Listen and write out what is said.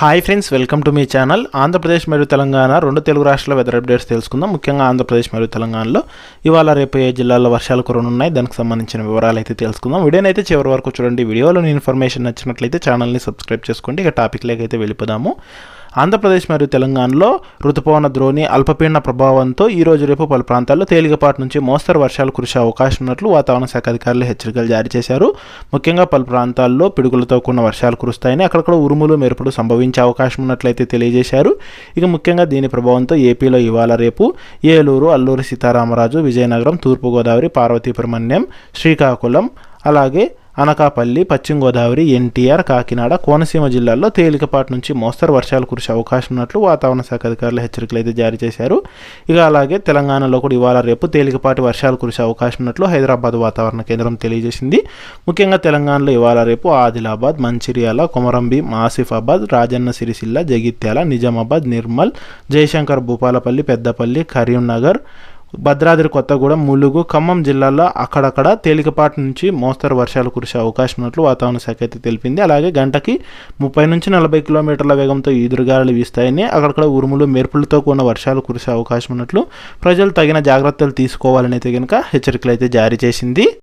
Hi friends welcome to మీ channel Andhra Pradesh మరియు తెలంగాణ రెండు తెలుగు రాష్ట్రాల వెదర్ అప్డేట్స్ తెలుసుకుందాం. ముఖ్యంగా ఆంధ్రప్రదేశ్ మరియు తెలంగాణలో ఇవాళ రేపు ఏ జిల్లాల్లో వర్షాలు కురనున్నాయి దానికి సంబంధించిన వివరాలు అయితే తెలుసుకుందాం. వీడియోని అయితే చివరి వరకు చూడండి. వీడియోలోని ఇన్ఫర్మేషన్ నచ్చినట్లయితే ఛానల్ని సబ్స్క్రైబ్ చేసుకోండి. ఇక టాపిక్ అయితే వెళ్ళిపోదాము. ఆంధ్రప్రదేశ్ మరియు తెలంగాణలో రుతుపవన ద్రోణి అల్పపీడన ప్రభావంతో ఈ రోజు రేపు పలు ప్రాంతాల్లో తేలికపాటి నుంచి మోస్తరు వర్షాలు కురిసే అవకాశం ఉన్నట్లు వాతావరణ శాఖ అధికారులు హెచ్చరికలు జారీ చేశారు. ముఖ్యంగా పలు ప్రాంతాల్లో పిడుగులతో కూడిన వర్షాలు కురుస్తాయని అక్కడక్కడ ఉరుములు మెరుపులు సంభవించే అవకాశం ఉన్నట్లయితే తెలియజేశారు. ఇక ముఖ్యంగా దీని ప్రభావంతో ఏపీలో ఇవాళ రేపు ఏలూరు అల్లూరి సీతారామరాజు విజయనగరం తూర్పుగోదావరి పార్వతీపురమణ్యం శ్రీకాకుళం అలాగే అనకాపల్లి పశ్చిమ గోదావరి ఎన్టీఆర్ కాకినాడ కోనసీమ జిల్లాల్లో తేలికపాటి నుంచి మోస్తరు వర్షాలు కురిసే అవకాశం ఉన్నట్లు వాతావరణ శాఖ అధికారులు హెచ్చరికలు అయితే జారీ చేశారు. ఇక అలాగే తెలంగాణలో కూడా ఇవాళ రేపు తేలికపాటి వర్షాలు కురిసే అవకాశం ఉన్నట్లు హైదరాబాద్ వాతావరణ కేంద్రం తెలియజేసింది. ముఖ్యంగా తెలంగాణలో ఇవాళ రేపు ఆదిలాబాద్ మంచిర్యాల కొమరంభీం ఆసిఫాబాద్ రాజన్న సిరిసిల్ల జగిత్యాల నిజామాబాద్ నిర్మల్ జయశంకర్ భూపాలపల్లి పెద్దపల్లి కరీంనగర్ భద్రాద్రి కొత్తగూడెం ములుగు ఖమ్మం జిల్లాల్లో అక్కడక్కడ తేలికపాటి నుంచి మోస్తరు వర్షాలు కురిసే అవకాశం ఉన్నట్లు వాతావరణ శాఖ అయితే తెలిపింది. అలాగే గంటకి ముప్పై నుంచి నలభై కిలోమీటర్ల వేగంతో ఈదురుగాలు వీస్తాయని అక్కడక్కడ ఉరుములు మెరుపులతో కూడిన వర్షాలు కురిసే అవకాశం ఉన్నట్లు ప్రజలు తగిన జాగ్రత్తలు తీసుకోవాలని అయితే కనుక హెచ్చరికలు అయితే జారీ చేసింది.